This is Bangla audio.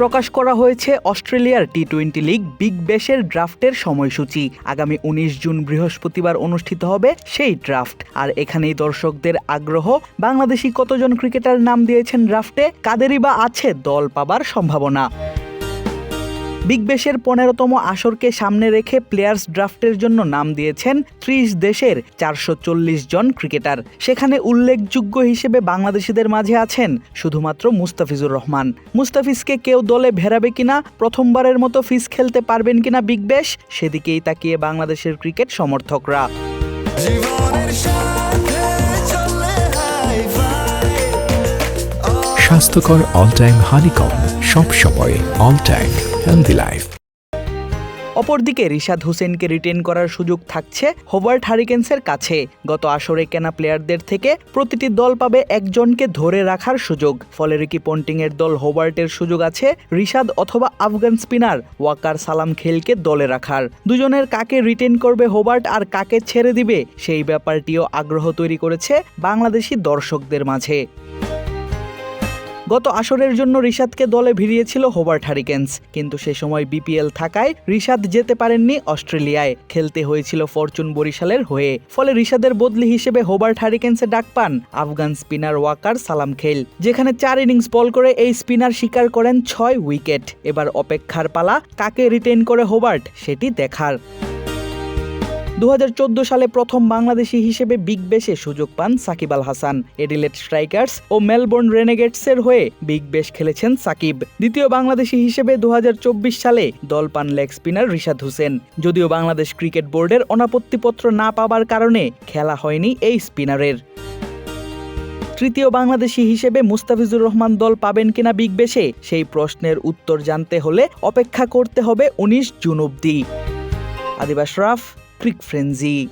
প্রকাশ করা হয়েছে অস্ট্রেলিয়ার টি টোয়েন্টি লিগ বিগ ব্যাশের ড্রাফটের সময়সূচি। আগামী উনিশ জুন বৃহস্পতিবার অনুষ্ঠিত হবে সেই ড্রাফট। আর এখানেই দর্শকদের আগ্রহ, বাংলাদেশি কতজন ক্রিকেটার নাম দিয়েছেন ড্রাফটে, কাদেরই বা আছে দল পাবার সম্ভাবনা। বিগ বেশের পনেরোতম আসরকে সামনে রেখে প্লেয়ার্স ড্রাফটের জন্য নাম দিয়েছেন ত্রিশ দেশের চারশো চল্লিশ জন ক্রিকেটার সেখানে উল্লেখযোগ্য হিসেবে বাংলাদেশিদের মাঝে আছেন শুধুমাত্র মুস্তাফিজুর রহমান। মুস্তাফিজকে কেউ দলে ভেরাবে কিনা, প্রথমবারের মতো ফিস খেলতে পারবেন কিনা বিগ বেশ সেদিকেই তাকিয়ে বাংলাদেশের ক্রিকেট সমর্থকরা। স্বাস্থ্যকর অল টাইম হানিকম সব সময় অল টাইম হেলদি লাইফ অপরদিকে রিশাদ হোসেনকে রিটেন করার সুযোগ থাকছে হোবার্ট হারিকেন্সের কাছে। গত আসরে কেনা প্লেয়ারদের থেকে প্রতিটি দল পাবে একজনকে ধরে রাখার সুযোগ। ফলে রিকি পন্টিংয়ের দল হোবার্টের সুযোগ আছে রিশাদ অথবা আফগান স্পিনার ওয়াকার সালাম খেলকে দলে রাখার। দুজনের কাকে রিটেন করবে হোবার্ট আর কাকে ছেড়ে দিবে, সেই ব্যাপারটিও আগ্রহ তৈরি করেছে বাংলাদেশি দর্শকদের মাঝে। গত আসরের জন্য রিশাদকে দলে ভিড়িয়েছিল হোবার্ট হারিকেন্স কিন্তু সে সময় বিপিএল থাকায় রিশাদ যেতে পারেননি অস্ট্রেলিয়ায়। খেলতে হয়েছিল ফরচুন বরিশালের হয়ে। ফলে রিশাদের বদলি হিসেবে হোবার্ট হারিকেন্সে ডাক পান আফগান স্পিনার ওয়াকার সালাম খেল যেখানে চার ইনিংস বল করে এই স্পিনার শিকার করেন ছয় উইকেট। এবার অপেক্ষার পালা, কাকে রিটেন করে হোবার্ট, সেটি দেখার। দু হাজার চোদ্দ সালে প্রথম বাংলাদেশি হিসেবে বিগ বেশে সুযোগ পান সাকিব আল হাসান। এডিলেট স্ট্রাইকার্স ও মেলবোর্ন রেনেগেটসের হয়ে বিগ বেশ খেলেছেন সাকিব। দ্বিতীয় বাংলাদেশি হিসেবে দু হাজার চব্বিশ সালে দল পান লেগ স্পিনার রিশাদ হোসেন। যদিও বাংলাদেশ ক্রিকেট বোর্ডের অনাপত্তিপত্র না পাবার কারণে খেলা হয়নি এই স্পিনারের। তৃতীয় বাংলাদেশি হিসেবে মুস্তাফিজুর রহমান দল পাবেন কিনা বিগ বেশে সেই প্রশ্নের উত্তর জানতে হলে অপেক্ষা করতে হবে উনিশ জুন অব্দি আদিবাস রাফ Click Frenzy.